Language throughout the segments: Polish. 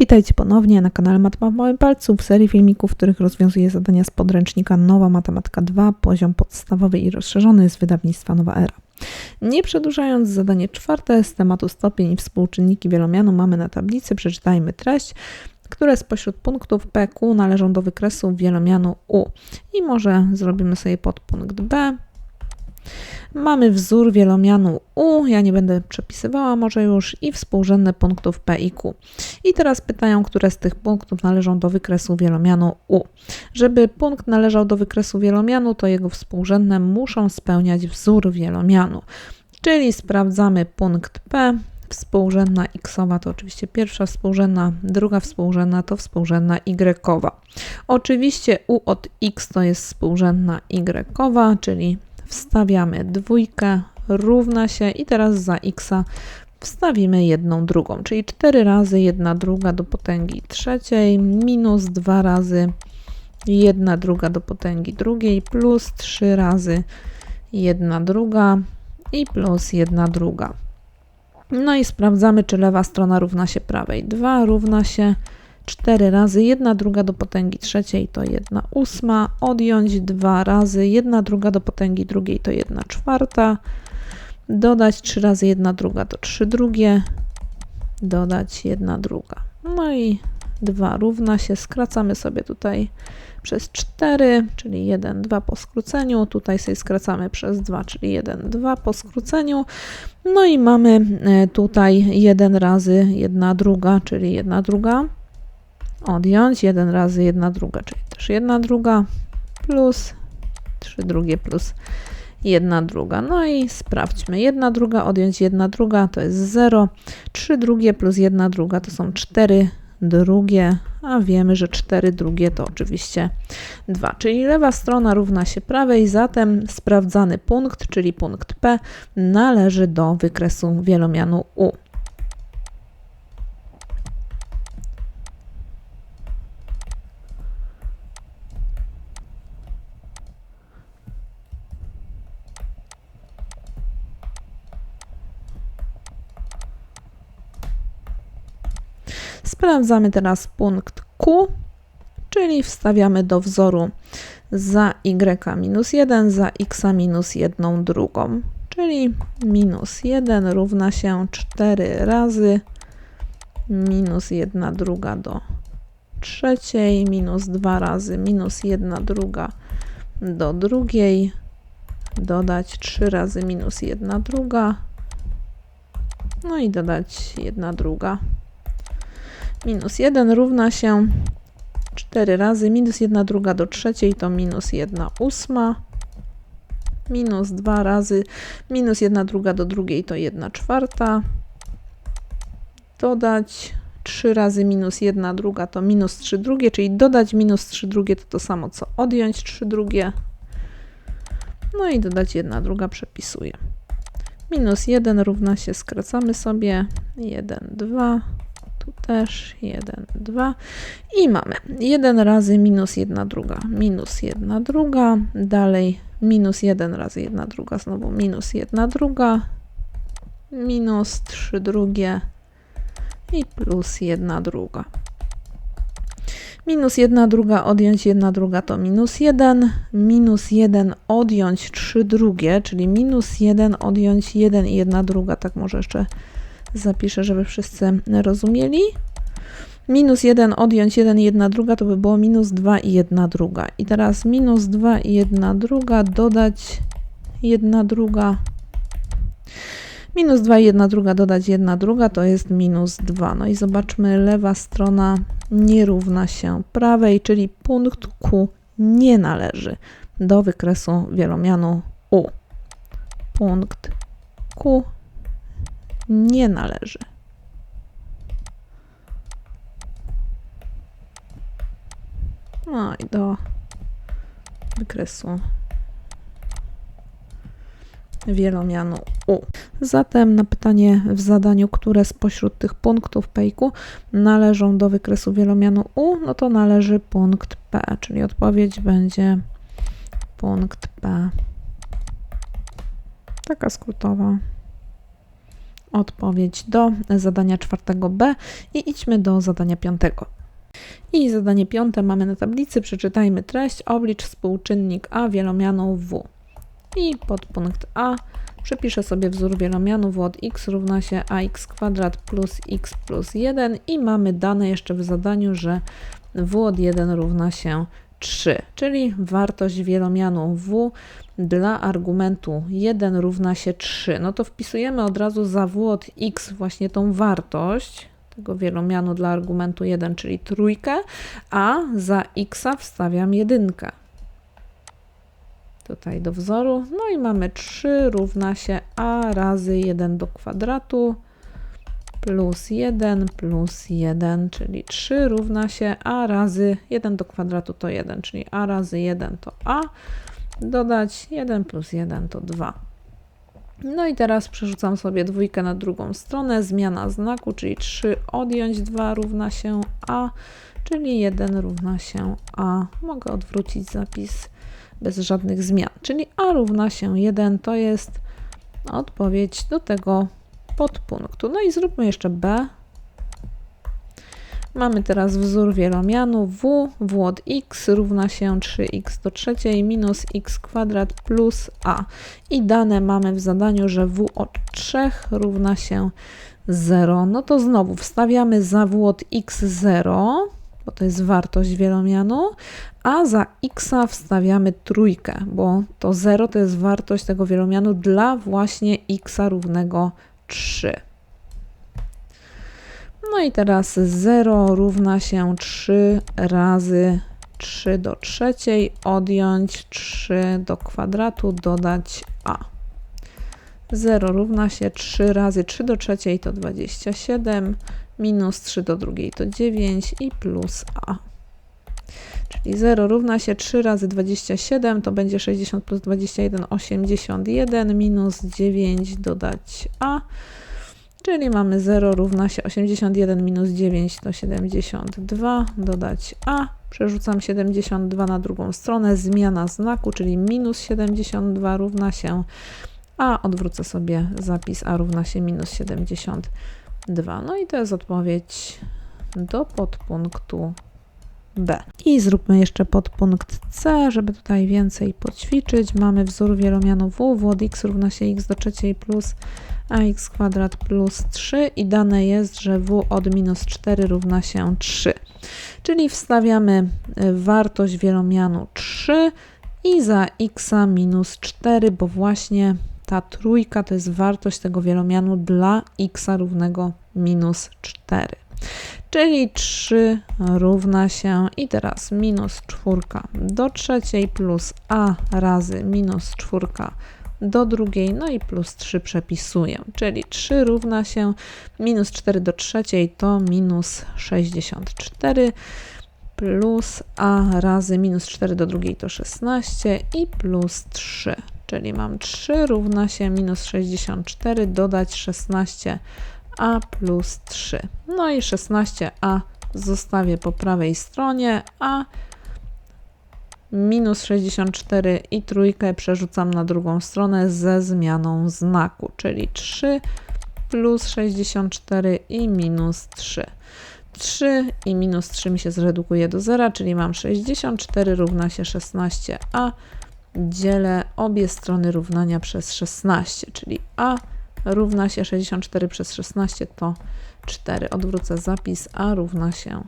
Witajcie ponownie na kanale Matma w Małym Palcu w serii filmików, w których rozwiązuję zadania z podręcznika Nowa Matematyka 2, poziom podstawowy i rozszerzony z wydawnictwa Nowa Era. Nie przedłużając, zadanie czwarte z tematu stopień i współczynniki wielomianu mamy na tablicy. Przeczytajmy treść które spośród punktów PQ należą do wykresu wielomianu U. I może zrobimy sobie podpunkt B, Mamy wzór wielomianu U, ja nie będę przepisywała może już, i współrzędne punktów P i Q. I teraz pytają, które z tych punktów należą do wykresu wielomianu U. Żeby punkt należał do wykresu wielomianu, to jego współrzędne muszą spełniać wzór wielomianu. Czyli sprawdzamy punkt P, współrzędna xowa to oczywiście pierwsza współrzędna, druga współrzędna to współrzędna y. Oczywiście u od x to jest współrzędna y, czyli wstawiamy dwójkę, równa się i teraz za x wstawimy jedną drugą, czyli 4 razy 1 druga do potęgi trzeciej minus 2 razy 1 druga do potęgi drugiej plus 3 razy 1 druga i plus 1 druga. No i sprawdzamy, czy lewa strona równa się prawej. 2 równa się 4 razy 1 druga do potęgi trzeciej to 1 ósma, odjąć 2 razy 1 druga do potęgi drugiej to 1 czwarta, dodać 3 razy 1 druga to 3 drugie, dodać 1 druga. No i 2 równa się, skracamy sobie tutaj przez 4, czyli 1, 2 po skróceniu, tutaj sobie skracamy przez 2, czyli 1, 2 po skróceniu, no i mamy e, tutaj 1 razy 1 druga, czyli 1 druga, odjąć 1 razy 1 druga, czyli też 1 druga plus 3 drugie plus 1 druga. No i sprawdźmy. 1 druga odjąć 1 druga to jest 0. 3 drugie plus 1 druga to są 4 drugie, a wiemy, że 4 drugie to oczywiście 2, czyli lewa strona równa się prawej, zatem sprawdzany punkt, czyli punkt P, należy do wykresu wielomianu U. Sprawdzamy teraz punkt Q, czyli wstawiamy do wzoru za y minus 1, za x minus 1 drugą, czyli minus 1 równa się 4 razy minus 1 druga do trzeciej, minus 2 razy minus 1 druga do drugiej, dodać 3 razy minus 1 druga, no i dodać 1 druga minus 1 równa się 4 razy minus 1 druga do trzeciej to minus 1 ósma minus 2 razy minus 1 druga do drugiej to 1 czwarta dodać 3 razy minus 1 druga to minus 3 drugie, czyli dodać minus 3 drugie to to samo co odjąć 3 drugie. No i dodać 1 druga przepisuję. Minus 1 równa się, skracamy sobie 1, 2, tu też 1, 2 i mamy. 1 razy minus 1 druga, minus 1 druga, dalej minus 1 razy 1 druga, znowu minus 1 druga, minus 3 drugie. I plus 1 druga. Minus 1 druga odjąć 1 druga to minus 1, minus 1 odjąć 3 drugie, czyli minus 1 odjąć 1 i 1 druga, tak może jeszcze zapiszę, żeby wszyscy rozumieli. Minus 1 odjąć 1 i 1 druga to by było minus 2 i 1 druga. I teraz minus 2 i 1 druga dodać 1 druga. Minus 2 i 1 druga dodać 1 druga to jest minus 2. No i zobaczmy, lewa strona nie równa się prawej, czyli punkt Q nie należy do wykresu wielomianu U. Punkt Q nie należy. No i do wykresu wielomianu U. Zatem na pytanie w zadaniu, które spośród tych punktów pejku należą do wykresu wielomianu U, no to należy punkt P, czyli odpowiedź będzie punkt P. Taka skrótowa odpowiedź do zadania czwartego B i idźmy do zadania piątego. I zadanie piąte mamy na tablicy. Przeczytajmy treść. Oblicz współczynnik A wielomianu W. I podpunkt A przepiszę sobie wzór wielomianu W od x równa się ax kwadrat plus x plus 1 i mamy dane jeszcze w zadaniu, że W od 1 równa się 3, czyli wartość wielomianu W dla argumentu 1 równa się 3. No to wpisujemy od razu za W od x właśnie tą wartość, tego wielomianu dla argumentu 1, czyli trójkę, a za x wstawiam jedynkę. Tutaj do wzoru. No i mamy 3 równa się a razy 1 do kwadratu plus 1 plus 1, czyli 3 równa się a razy 1 do kwadratu to 1, czyli a razy 1 to a, dodać 1 plus 1 to 2. No i teraz przerzucam sobie dwójkę na drugą stronę, zmiana znaku, czyli 3 odjąć 2 równa się a, czyli 1 równa się a. Mogę odwrócić zapis bez żadnych zmian, czyli a równa się 1 to jest odpowiedź do tego podpunktu. No i zróbmy jeszcze b Mamy teraz wzór wielomianu w, w od x równa się 3x do trzeciej minus x kwadrat plus a. I dane mamy w zadaniu, że w od 3 równa się 0. No to znowu wstawiamy za w od x 0, bo to jest wartość wielomianu, a za x wstawiamy trójkę, bo to 0 to jest wartość tego wielomianu dla właśnie x równego 3. No i teraz 0 równa się 3 razy 3 do trzeciej, odjąć 3 do kwadratu, dodać a. 0 równa się 3 razy 3 do trzeciej to 27, minus 3 do drugiej to 9 i plus a. Czyli 0 równa się 3 razy 27 to będzie 60 plus 21, 81, minus 9 dodać a. Czyli mamy 0 równa się 81 minus 9 to 72, dodać a, przerzucam 72 na drugą stronę, zmiana znaku, czyli minus 72 równa się a, odwrócę sobie zapis a równa się minus 72. No i to jest odpowiedź do podpunktu B. I zróbmy jeszcze podpunkt C, żeby tutaj więcej poćwiczyć. Mamy wzór wielomianu w, w od x równa się x do trzeciej plus ax kwadrat plus 3 i dane jest, że w od minus 4 równa się 3. Czyli wstawiamy y, wartość wielomianu 3 i za x minus 4, bo właśnie ta trójka to jest wartość tego wielomianu dla x równego minus 4. Czyli 3 równa się i teraz minus 4 do trzeciej plus a razy minus 4 do drugiej, no i plus 3 przepisuję, czyli 3 równa się minus 4 do trzeciej to minus 64 plus a razy minus 4 do drugiej to 16 i plus 3, czyli mam 3 równa się minus 64 dodać 16 a plus 3. No i 16a zostawię po prawej stronie, a minus 64 i trójkę przerzucam na drugą stronę ze zmianą znaku, czyli 3 plus 64 i minus 3. 3 i minus 3 mi się zredukuje do 0, czyli mam 64 równa się 16a. Dzielę obie strony równania przez 16, czyli a równa się 64 przez 16 to 4. Odwrócę zapis a równa się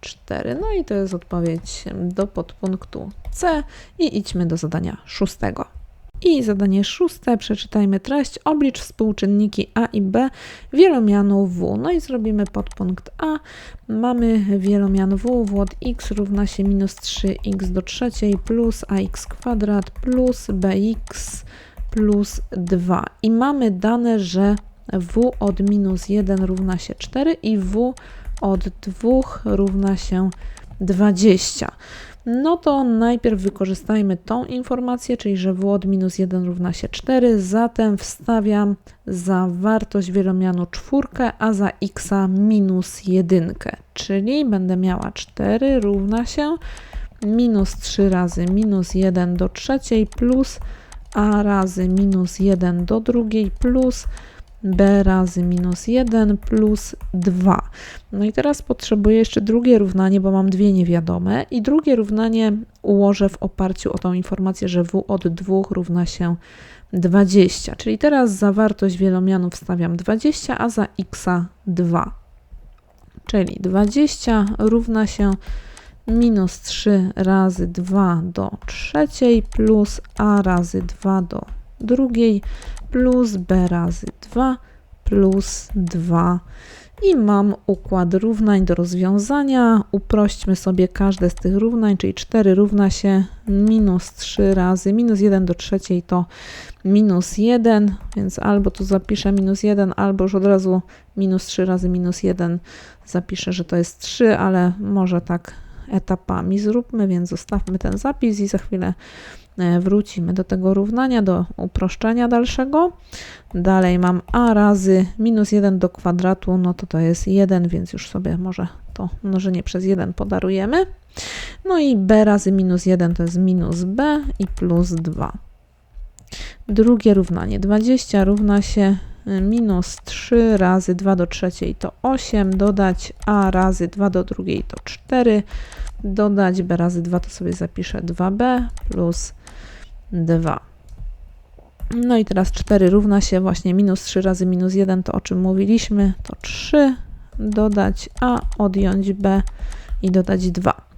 4. No i to jest odpowiedź do podpunktu C i idźmy do zadania szóstego. I zadanie szóste, przeczytajmy treść, oblicz współczynniki A i B wielomianu W. No i zrobimy podpunkt A. Mamy wielomian W, W od x równa się minus 3x do trzeciej plus ax kwadrat plus bx plus 2. I mamy dane, że W od minus 1 równa się 4 i W od 2 równa się 20. No to najpierw wykorzystajmy tą informację, czyli że w od minus 1 równa się 4, zatem wstawiam za wartość wielomianu czwórkę, a za x minus 1, czyli będę miała 4 równa się minus 3 razy minus 1 do trzeciej plus a razy minus 1 do drugiej plus b razy minus 1 plus 2. No i teraz potrzebuję jeszcze drugie równanie, bo mam dwie niewiadome i drugie równanie ułożę w oparciu o tą informację, że w od 2 równa się 20. Czyli teraz za wartość wielomianu wstawiam 20, a za x 2. Czyli 20 równa się minus 3 razy 2 do trzeciej plus a razy 2 do drugiej plus b razy 2 plus 2 i mam układ równań do rozwiązania. Uprośćmy sobie każde z tych równań, czyli 4 równa się minus 3 razy minus 1 do trzeciej to minus 1, więc albo tu zapiszę minus 1, albo już od razu minus 3 razy minus 1 zapiszę, że to jest 3, ale może tak etapami zróbmy, więc zostawmy ten zapis i za chwilę e, wrócimy do tego równania, do uproszczenia dalszego. Dalej mam a razy minus 1 do kwadratu, no to to jest 1, więc już sobie może to mnożenie przez 1 podarujemy. No i b razy minus 1 to jest minus b i plus 2. Drugie równanie 20 równa się minus 3 razy 2 do trzeciej to 8, dodać a razy 2 do drugiej to 4, dodać b razy 2 to sobie zapiszę 2b plus 2. No i teraz 4 równa się właśnie minus 3 razy minus 1, to o czym mówiliśmy, to 3, dodać a, odjąć b i dodać 2.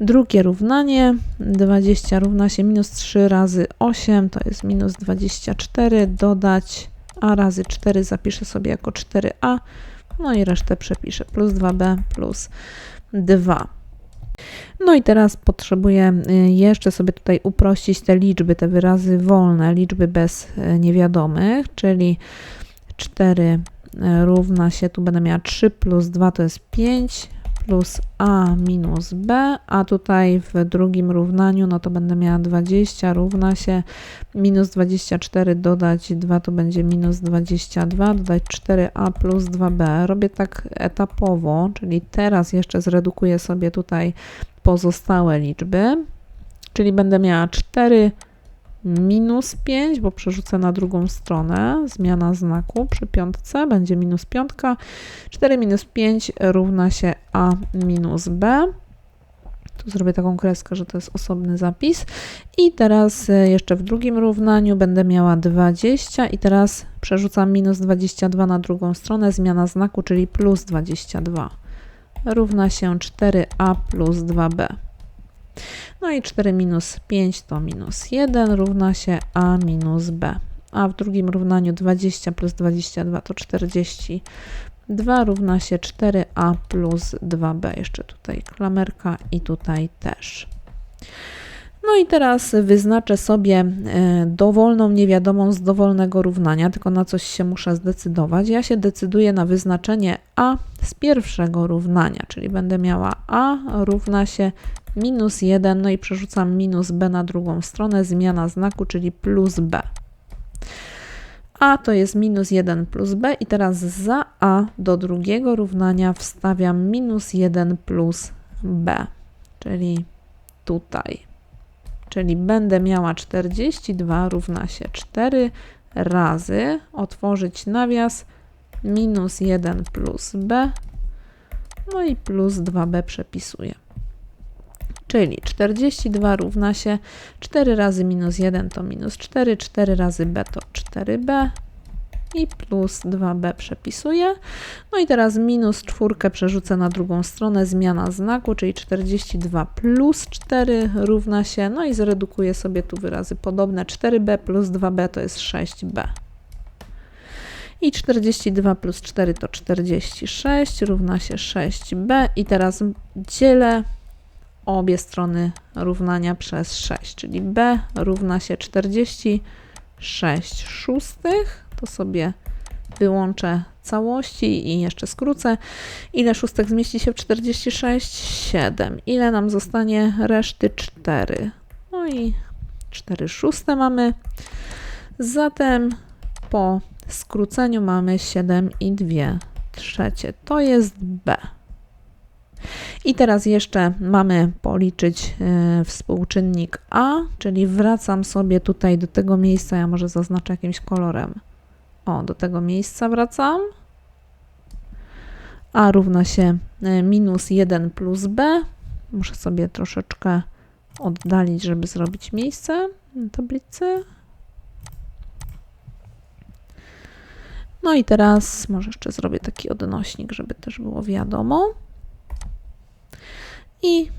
Drugie równanie, 20 równa się minus 3 razy 8, to jest minus 24, dodać a razy 4 zapiszę sobie jako 4a, no i resztę przepiszę, plus 2b plus 2. No i teraz potrzebuję y, jeszcze sobie tutaj uprościć te liczby, te wyrazy wolne, liczby bez y, niewiadomych, czyli 4 y, równa się, tu będę miała 3 plus 2 to jest 5, plus a minus b, a tutaj w drugim równaniu, no to będę miała 20 równa się minus 24 dodać 2 to będzie minus 22, dodać 4a plus 2b. Robię tak etapowo, czyli teraz jeszcze zredukuję sobie tutaj pozostałe liczby, czyli będę miała 4 minus 5, bo przerzucę na drugą stronę, zmiana znaku przy piątce, będzie minus piątka, 4 minus 5 równa się a minus b. Tu zrobię taką kreskę, że to jest osobny zapis. I teraz e, jeszcze w drugim równaniu będę miała 20 i teraz przerzucam minus 22 na drugą stronę, zmiana znaku, czyli plus 22 równa się 4a plus 2b. No i 4 minus 5 to minus 1 równa się a minus b. A w drugim równaniu 20 plus 22 to 42 równa się 4a plus 2b. Jeszcze tutaj klamerka i tutaj też. No i teraz wyznaczę sobie e, dowolną niewiadomą z dowolnego równania, tylko na coś się muszę zdecydować. Ja się decyduję na wyznaczenie a z pierwszego równania, czyli będę miała a równa się minus 1, no i przerzucam minus b na drugą stronę, zmiana znaku, czyli plus b. a to jest minus 1 plus b i teraz za a do drugiego równania wstawiam minus 1 plus b, czyli tutaj. Czyli będę miała 42 równa się 4 razy, otworzyć nawias, minus 1 plus b, no i plus 2b przepisuję. Czyli 42 równa się 4 razy minus 1 to minus 4, 4 razy b to 4b i plus 2b przepisuję. No i teraz minus 4 przerzucę na drugą stronę, zmiana znaku, czyli 42 plus 4 równa się, no i zredukuję sobie tu wyrazy podobne, 4b plus 2b to jest 6b. I 42 plus 4 to 46, równa się 6b. I teraz dzielę obie strony równania przez 6, czyli b równa się 46 szóstych. To sobie wyłączę całości i jeszcze skrócę. Ile szóstek zmieści się w 46? 7. Ile nam zostanie reszty? 4. No i 4 szóste mamy. Zatem po skróceniu mamy 7 i 2 trzecie. To jest B. I teraz jeszcze mamy policzyć y, współczynnik A, czyli wracam sobie tutaj do tego miejsca, ja może zaznaczę jakimś kolorem O, do tego miejsca wracam. A równa się e, minus 1 plus b. Muszę sobie troszeczkę oddalić, żeby zrobić miejsce na tablicy. No i teraz może jeszcze zrobię taki odnośnik, żeby też było wiadomo. I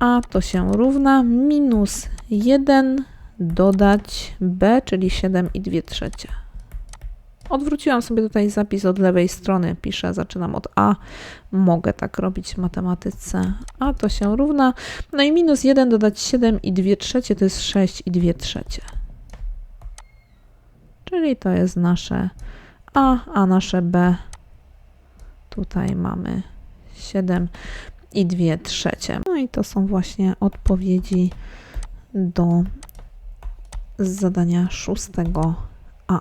a to się równa minus 1 dodać b, czyli 7 i 2 trzecie. Odwróciłam sobie tutaj zapis od lewej strony, piszę, zaczynam od a, mogę tak robić w matematyce, a to się równa, no i minus 1 dodać 7 i 2 trzecie to jest 6 i 2 trzecie. Czyli to jest nasze a, a nasze b, tutaj mamy 7 i 2 trzecie. No i to są właśnie odpowiedzi do zadania szóstego A.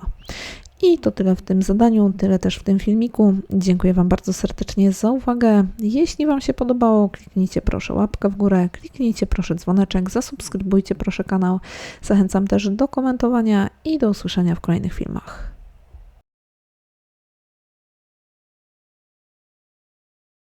I to tyle w tym zadaniu, tyle też w tym filmiku. Dziękuję Wam bardzo serdecznie za uwagę. Jeśli Wam się podobało, kliknijcie proszę łapkę w górę, kliknijcie proszę dzwoneczek, zasubskrybujcie proszę kanał. Zachęcam też do komentowania i do usłyszenia w kolejnych filmach.